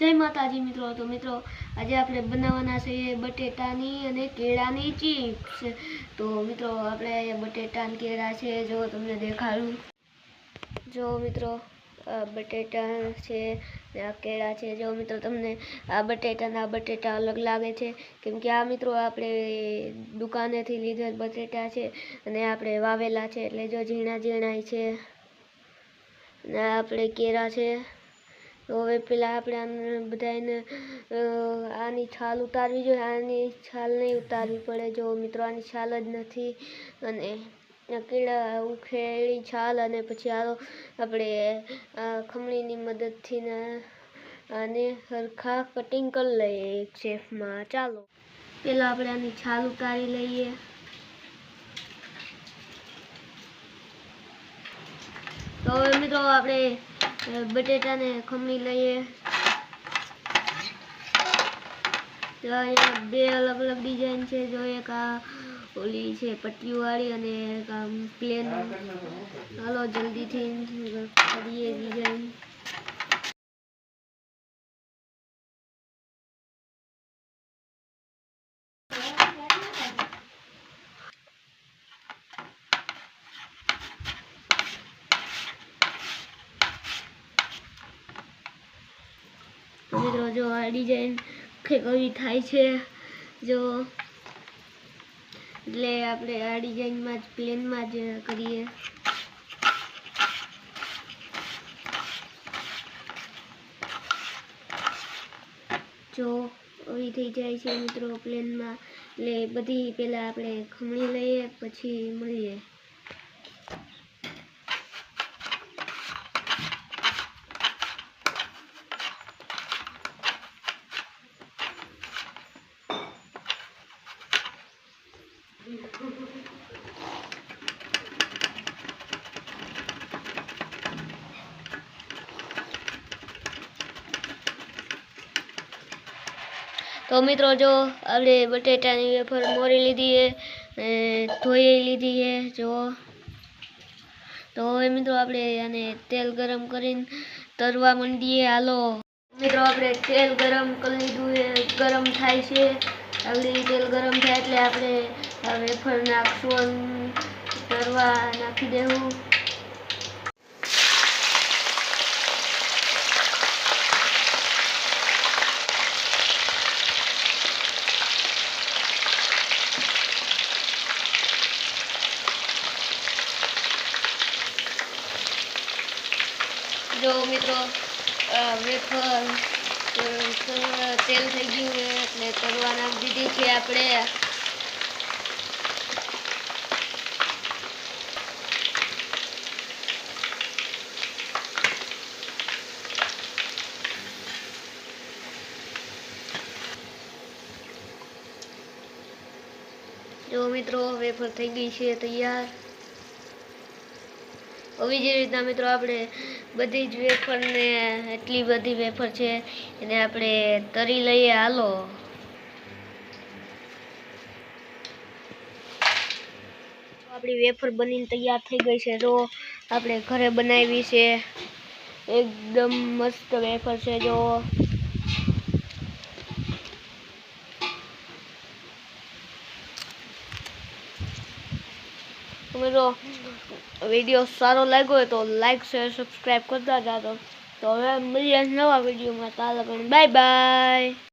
જય માતાજી મિત્રો. તો મિત્રો, આજે આપણે બનાવવાના છે બટેટાની અને કેળાની ચિપ્સ. તો મિત્રો, આપણે બટેટા અને કેળા છે, જો તમને દેખાડું. જો મિત્રો બટેટા છે આ કેળા છે. જો મિત્રો, તમને આ બટેટા આ બટેટા અલગ લાગે છે. કેમ કે આ મિત્રો, આપણે દુકાનેથી લીધેલ બટેટા છે અને આપણે વાવેલા છે. એટલે જો ઝીણા ઝીણાય છે. ને આપણે કેળા છે. હવે પેલા આપણે આને બધાને એને આની છાલ ઉતારવી જોઈએ. આની છાલ નહીં ઉતારવી પડે. જો મિત્રો, આની છાલ જ નથી. અને કીડા ઉખેડી છાલ અને પછી આ આપણે ખમણીની મદદથી ને આને સરખા કટિંગ કરી લઈએ એક શેફમાં ચાલો. પેલા આપણે આની છાલ ઉતારી લઈએ. તો હવે મિત્રો, આપણે બટેટાને ખમણી લઈએ. તો અહીંયા બે અલગ અલગ ડિઝાઇન છે. જો એક આ ઓલી છે, પટ્ટીવાળી અને એક આમ પ્લેન હાલો, જલ્દીથી કરીએ ડિઝાઇન. મિત્રો જો આ ડિઝાઇન કંઈક થાય છે. જો, એટલે આપણે આ ડિઝાઇનમાં જ પ્લેનમાં જ કરીએ. જો, આવી થઈ જાય છે મિત્રો પ્લેનમાં એટલે બધી પહેલાં આપણે ખમણી લઈએ, પછી મળીએ. તો મિત્રો જો આપણે બટેટાની વેફર મોરી લીધી છે ધોઈ લીધી છે, જો. તો હવે મિત્રો આપણે આને તેલ ગરમ કરીને તરવા માંડીએ. હાલો. મિત્રો આપણે તેલ ગરમ કરી લીધું એ ગરમ થાય છે. આપણે તેલ ગરમ થાય એટલે આપણે વેફર નાખશું તરવા નાખી દેવું. જો મિત્રો આ વેફર અ, ત- તેલ થઈ ગયું છે એટલે તરવા નાખી દીધી છે આપણે જો મિત્રો વેફર થઈ ગઈ છે તૈયાર. આવી જ રીતના મિત્રો આપણે બધી જ વેફરને એટલી બધી વેફર છે એને આપણે તરી લઈએ, હાલો. આપણી વેફર બનીને તૈયાર થઈ ગઈ છે. જો આપણે ઘરે બનાવી છે. એકદમ મસ્ત વેફર છે, જો. મિત્રો વીડિયો સારો લાગ્યો હોય તો લાઈક શેર સબસ્ક્રાઈબ કરતા જાતો તો હવે મળીએ નવા વિડીયોમાં. તાલગણ બાય બાય